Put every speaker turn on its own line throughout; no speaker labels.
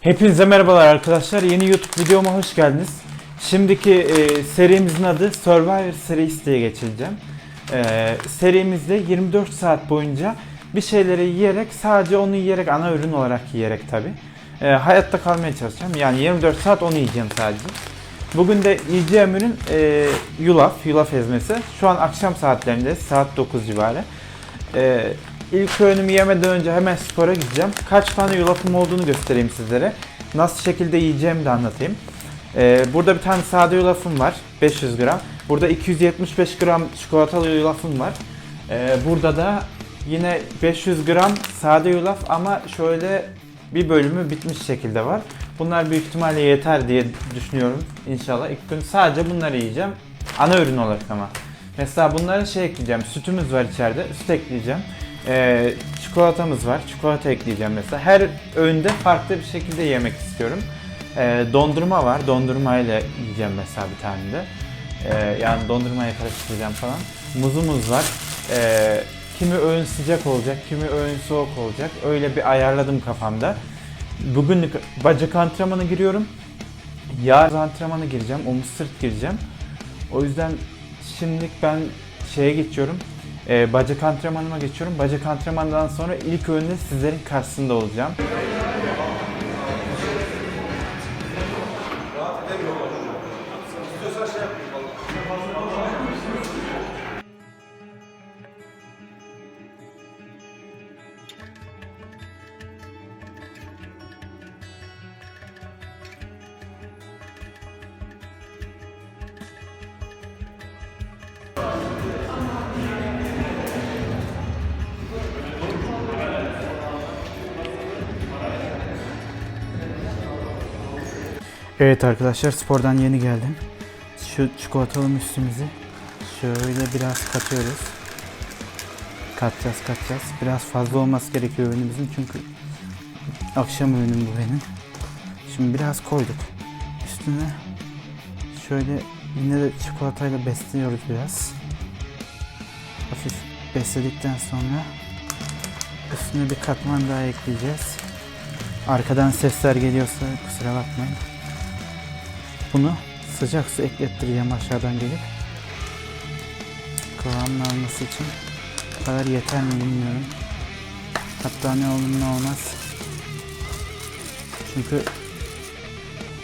Hepinize merhabalar arkadaşlar. Yeni YouTube videoma hoş geldiniz. Şimdiki e, serimizin adı Survivor serisi diye geçireceğim. E, serimizde 24 saat boyunca bir şeyleri yiyerek sadece onu yiyerek ana ürün olarak yiyerek tabi hayatta kalmaya çalışacağım. Yani 24 saat onu yiyeceğim sadece. Bugün de yiyeceğim ürün e, yulaf, yulaf ezmesi. Şu an akşam saatlerinde saat 9 civarı. E, ilk öğünümü yemeden önce hemen spora gideceğim. Kaç tane yulafım olduğunu göstereyim sizlere. Nasıl şekilde yiyeceğimi de anlatayım. E, burada bir tane sade yulafım var. 500 gram. Burada 275 gram çikolatalı yulafım var. E, burada da yine 500 gram sade yulaf ama şöyle bir bölümü bitmiş şekilde var. Bunlar büyük ihtimalle yeter diye düşünüyorum inşallah. İlk gün sadece bunları yiyeceğim. Ana ürün olarak ama. Mesela bunlara şey ekleyeceğim. Sütümüz var içeride. Süt ekleyeceğim. Ee, çikolatamız var. Çikolata ekleyeceğim mesela. Her öğünde farklı bir şekilde yemek istiyorum. Ee, dondurma var. Dondurmayla yiyeceğim mesela bir tane de. Ee, yani dondurmaya karıştıracağım falan. Muzumuz var. Ee, kimi öğün sıcak olacak, kimi öğün soğuk olacak. Öyle bir ayarladım kafamda. Bugünlük bacak antrenmanı giriyorum. Yarın antrenmanı gireceğim. Omuz sırt gireceğim. O yüzden şimdilik ben şeye geçiyorum. Ee, bacak antrenmanıma geçiyorum. Bacak antrenmanından sonra ilk öğünde sizlerin karşısında olacağım. Evet arkadaşlar spordan yeni geldim. Şu çikolatalı müslümüzü şöyle biraz katıyoruz. Katacağız katacağız. Biraz fazla olması gerekiyor ürünümüzün çünkü akşam ürünüm bu benim. Şimdi biraz koyduk. Üstüne şöyle yine de çikolatayla besliyoruz biraz. Hafif besledikten sonra üstüne bir katman daha ekleyeceğiz. Arkadan sesler geliyorsa kusura bakmayın. Bunu sıcak su eklettireceğim aşağıdan gelip. Kıvamını alması için bu kadar yeter mi bilmiyorum. Hatta ne olur ne olmaz. Çünkü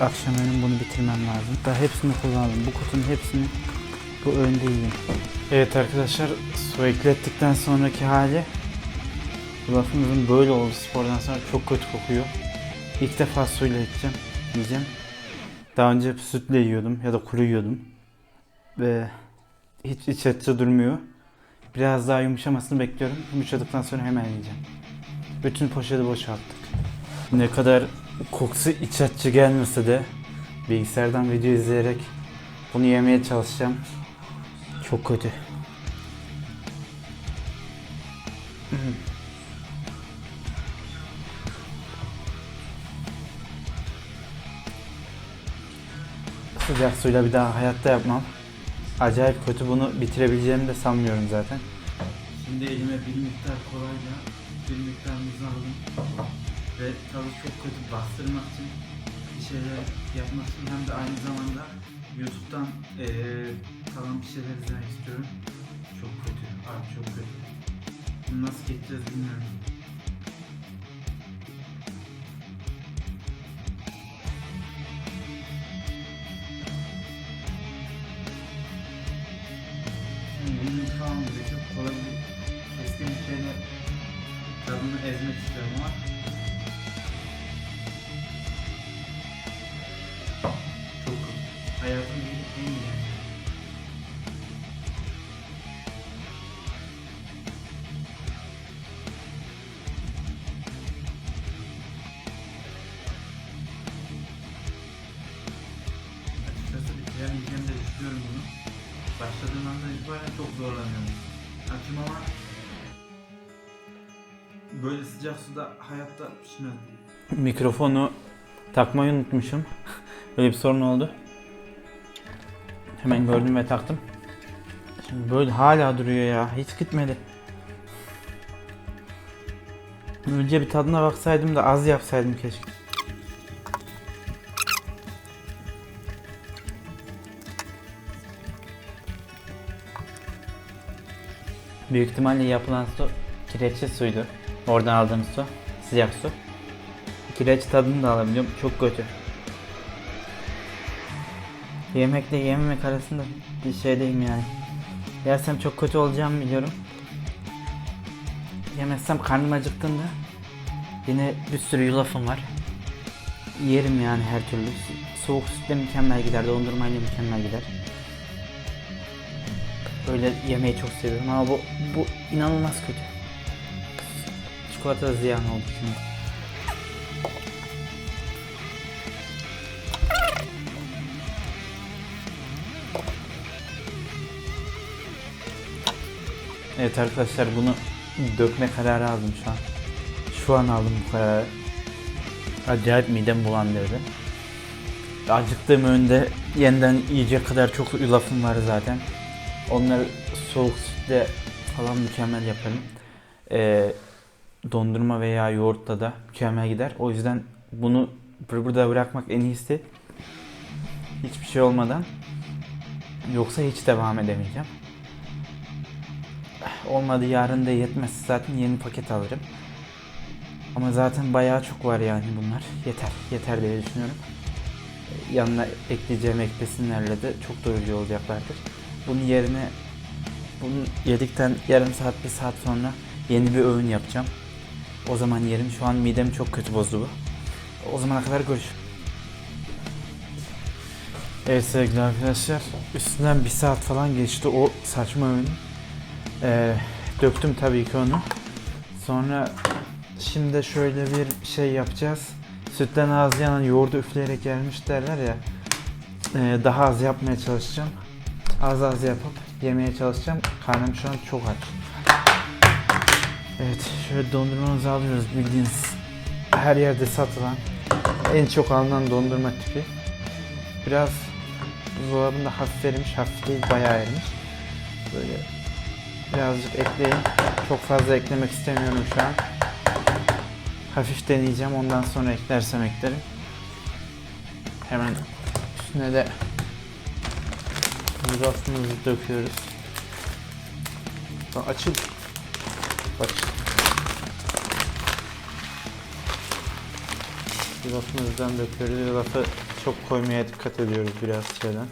akşam önüm bunu bitirmem lazım. Daha hepsini kullanalım. Bu kutunun hepsini bu öğünde yiyeyim. Evet arkadaşlar su eklettikten sonraki hali lafımızın böyle oldu spordan sonra çok kötü kokuyor. İlk defa suyla içeceğim, yiyeceğim. Daha önce sütle yiyordum ya da kuru yiyordum. Ve hiç iç açıcı durmuyor. Biraz daha yumuşamasını bekliyorum. Yumuşadıktan sonra hemen yiyeceğim. Bütün poşeti boşalttık. Ne kadar kokusu iç açıcı gelmese de bilgisayardan video izleyerek bunu yemeye çalışacağım. Çok kötü. Sıcak suyla bir daha hayatta yapmam. Acayip kötü bunu bitirebileceğimi de sanmıyorum zaten. Şimdi elime bir miktar kolayla bir miktar muz aldım. Ve tadı çok kötü bastırmak için bir şeyler yapmak için hem de aynı zamanda YouTube'dan eee kalan bir şeyler izlemek istiyorum. Çok kötü, abi çok kötü. Bunu nasıl geçeceğiz bilmiyorum. İstiyorum ama çok hayatımın en iyi. Açıkçası bitiremeyeceğimi de düşünüyorum bunu. Başladığım andan itibaren çok zorlanıyorum. Açım ama Böyle sıcak suda hayatta pişmez. Mikrofonu takmayı unutmuşum. Böyle bir sorun oldu. Hemen gördüm ve taktım. Şimdi böyle hala duruyor ya. Hiç gitmedi. Önce bir tadına baksaydım da az yapsaydım keşke.
Büyük ihtimalle yapılan su kireçli suydu. Oradan aldığımız su. Sıcak su. Kireç tadını da alabiliyorum. Çok kötü. Yemekle yememek arasında bir şeydeyim yani. Yersem çok kötü olacağımı biliyorum. Yemezsem karnım acıktığında yine bir sürü yulafım var. Yerim yani her türlü. Soğuk sütle mükemmel gider, dondurmayla mükemmel gider. Böyle yemeği çok seviyorum ama bu, bu inanılmaz kötü. Çikolata ziyan oldu şimdi.
Evet arkadaşlar bunu dökme kararı aldım şu an. Şu an aldım bu kararı. Acayip midem bulandırdı. Acıktığım önde yeniden yiyecek kadar çok lafım var zaten. Onları soğuk sütle falan mükemmel yaparım. Ee, dondurma veya yoğurtla da mükemmel gider. O yüzden bunu bur- burada bırakmak en iyisi. Hiçbir şey olmadan. Yoksa hiç devam edemeyeceğim. Olmadı yarın da yetmezse zaten yeni paket alırım. Ama zaten bayağı çok var yani bunlar. Yeter, yeter diye düşünüyorum. Yanına ekleyeceğim ek besinlerle de çok doyurucu olacaklardır. Bunun yerine bunu yedikten yarım saat bir saat sonra yeni bir öğün yapacağım. O zaman yerim. Şu an midem çok kötü bozdu bu. O zamana kadar görüşürüz. Evet sevgili arkadaşlar. Üstünden bir saat falan geçti o saçma öğün. Ee, döktüm tabii ki onu. Sonra şimdi şöyle bir şey yapacağız. Sütten ağzı yanan yoğurdu üfleyerek gelmiş derler ya. Ee, daha az yapmaya çalışacağım. Az az yapıp yemeye çalışacağım. Karnım şu an çok aç. Evet şöyle dondurmamızı alıyoruz bildiğiniz her yerde satılan en çok alınan dondurma tipi. Biraz buzdolabında hafif erimiş, hafif değil bayağı erimiş. Böyle birazcık ekleyin. Çok fazla eklemek istemiyorum şu an. Hafif deneyeceğim ondan sonra eklersem eklerim. Hemen üstüne de yulafımızı döküyoruz. Bak. Bak. Yulafımızdan döküyoruz. Yulafı çok koymaya dikkat ediyoruz biraz şeyden.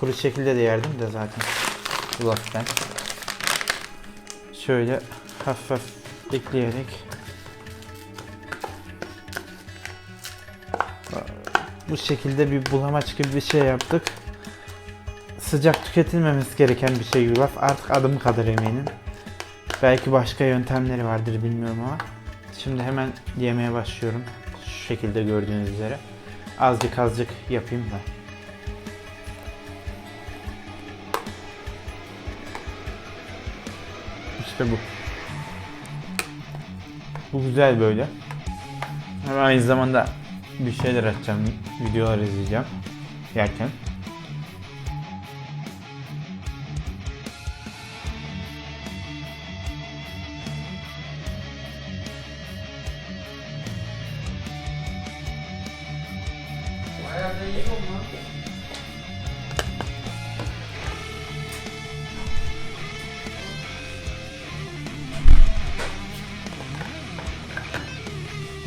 Kuru şekilde de yerdim de zaten. Yulaf ben. Şöyle hafif hafif ekleyerek bu şekilde bir bulamaç gibi bir şey yaptık. Sıcak tüketilmemesi gereken bir şey yulaf. Artık adım kadar eminim. Belki başka yöntemleri vardır bilmiyorum ama. Şimdi hemen yemeye başlıyorum. Şu şekilde gördüğünüz üzere. Azıcık azıcık yapayım da. İşte bu. Bu güzel böyle. Ama aynı zamanda bir şeyler açacağım, videolar izleyeceğim yerken.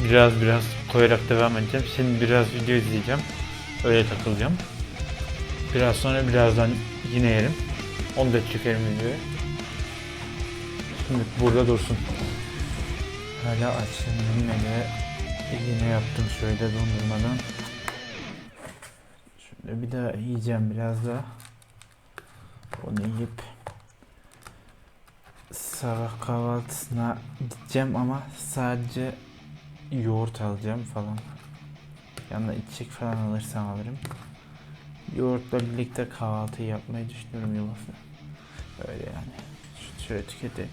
Biraz biraz koyarak devam edeceğim. Şimdi biraz video izleyeceğim. Öyle takılacağım. Biraz sonra birazdan yine yerim. Onu da çekerim videoya. Şimdi burada dursun. Hala açtım yine de yine yaptım şöyle dondurmadan. Şöyle bir daha yiyeceğim biraz daha. Onu yiyip sabah kahvaltısına gideceğim ama sadece yoğurt alacağım falan. Yanına içecek falan alırsam alırım. Yoğurtla birlikte kahvaltı yapmayı düşünüyorum yulafı. Öyle yani. Şöyle tüketeyim.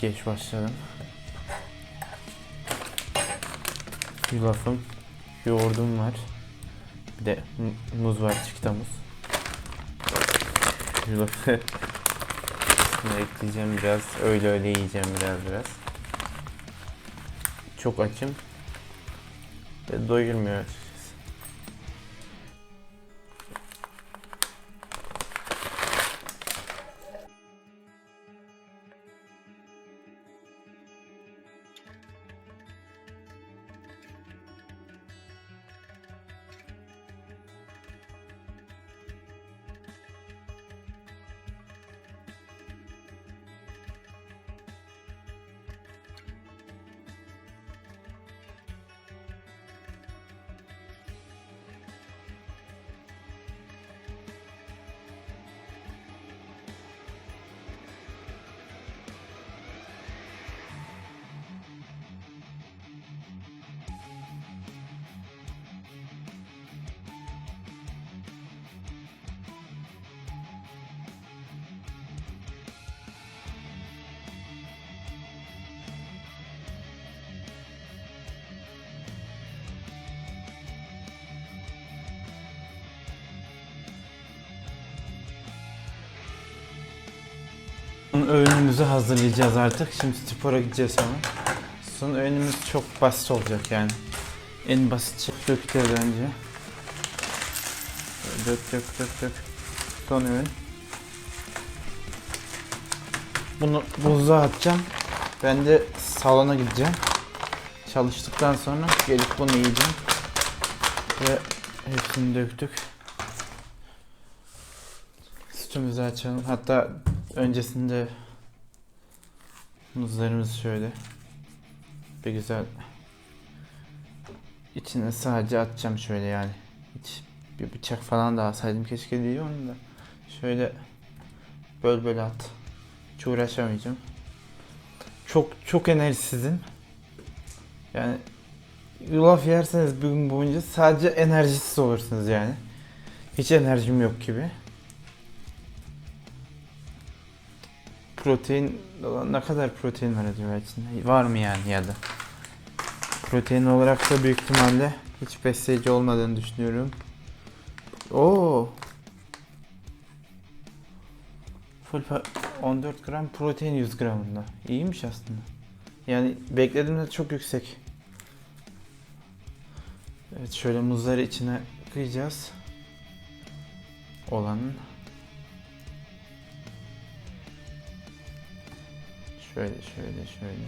Geç başladım. Yulafım, yoğurdum var. Bir de mu- muz var, çikita muz. Yulafı ekleyeceğim biraz. Öyle öyle yiyeceğim biraz biraz. Çok açım. Ve doyurmuyor açıkçası. Öğünümüzü hazırlayacağız artık. Şimdi spora gideceğiz hemen. Son öğünümüz çok basit olacak yani. En basit şey dökeceğiz önce. Dök dök dök dök. Son öğün. Bunu buzluğa atacağım. Ben de salona gideceğim. Çalıştıktan sonra gelip bunu yiyeceğim. Ve hepsini döktük. Sütümüzü açalım. Hatta öncesinde muzlarımızı şöyle bir güzel içine sadece atacağım şöyle yani. Hiç bir bıçak falan da alsaydım keşke diyorum da. Şöyle böl böl at. Hiç uğraşamayacağım. Çok çok enerjisizim. Yani yulaf yerseniz bir gün boyunca sadece enerjisiz olursunuz yani. Hiç enerjim yok gibi. Protein ne kadar protein var acaba içinde? Var mı yani ya da? Protein olarak da büyük ihtimalle hiç besleyici olmadığını düşünüyorum. Oo. Full pa- 14 gram protein 100 gramında. İyiymiş aslında. Yani beklediğimden çok yüksek. Evet şöyle muzları içine kıyacağız. Olanın. Şöyle şöyle şöyle.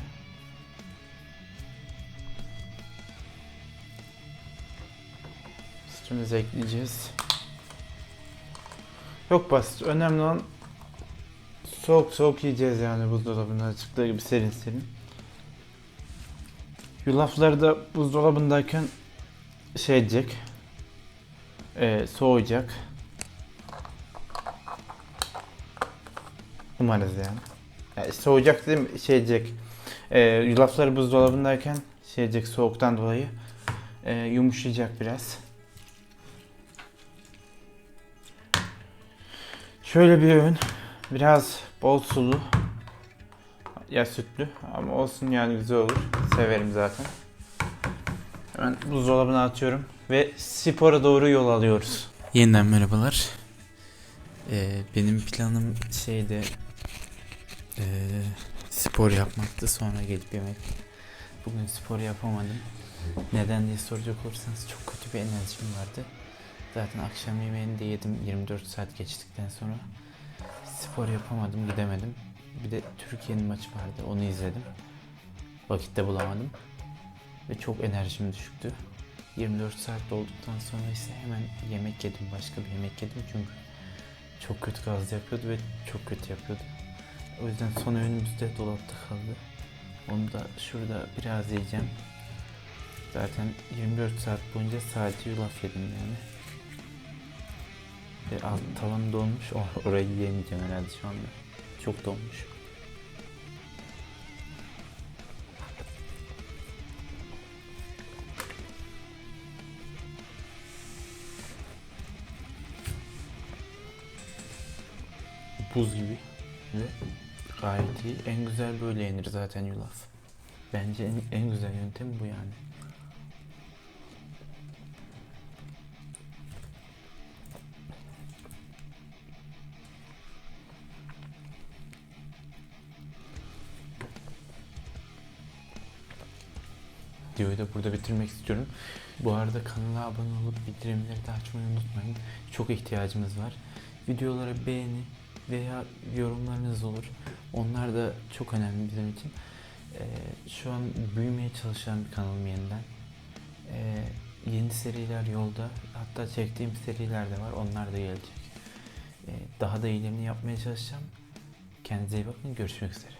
Sütümüzü ekleyeceğiz. Çok basit. Önemli olan soğuk soğuk yiyeceğiz yani buzdolabından çıktığı gibi serin serin. Yulafları da buzdolabındayken şey edecek. Ee, soğuyacak. Umarız yani. Yani soğuyacak dedim şey diyecek. E, yulafları buzdolabındayken şey diyecek soğuktan dolayı e, yumuşayacak biraz. Şöyle bir öğün. Biraz bol sulu. Ya sütlü ama olsun yani güzel olur. Severim zaten. Hemen buzdolabına atıyorum ve spora doğru yol alıyoruz. Yeniden merhabalar. Ee, benim planım şeyde ee, spor yapmaktı sonra gelip yemek. Bugün spor yapamadım. Neden diye soracak olursanız çok kötü bir enerjim vardı. Zaten akşam yemeğini de yedim 24 saat geçtikten sonra. Spor yapamadım, gidemedim. Bir de Türkiye'nin maçı vardı, onu izledim. Vakit de bulamadım. Ve çok enerjim düşüktü. 24 saat dolduktan sonra ise hemen yemek yedim, başka bir yemek yedim çünkü çok kötü gaz yapıyordu ve çok kötü yapıyordu. O yüzden son öğünümüz de dolapta kaldı. Onu da şurada biraz yiyeceğim. Zaten 24 saat boyunca sadece yulaf yedim yani. Ve alt tavan donmuş. O- orayı yiyemeyeceğim herhalde şu anda. Çok donmuş. Buz gibi. Ve Gayet iyi. En güzel böyle yenir zaten yulaf. Bence en, en güzel yöntem bu yani. Videoyu da burada bitirmek istiyorum. Bu arada kanala abone olup bildirimleri de açmayı unutmayın. Çok ihtiyacımız var. Videolara beğeni veya yorumlarınız olur. Onlar da çok önemli bizim için. Ee, şu an büyümeye çalışan bir kanalım yeniden. Ee, yeni seriler yolda. Hatta çektiğim seriler de var. Onlar da gelecek. Ee, daha da iyilerini yapmaya çalışacağım. Kendinize iyi bakın. Görüşmek üzere.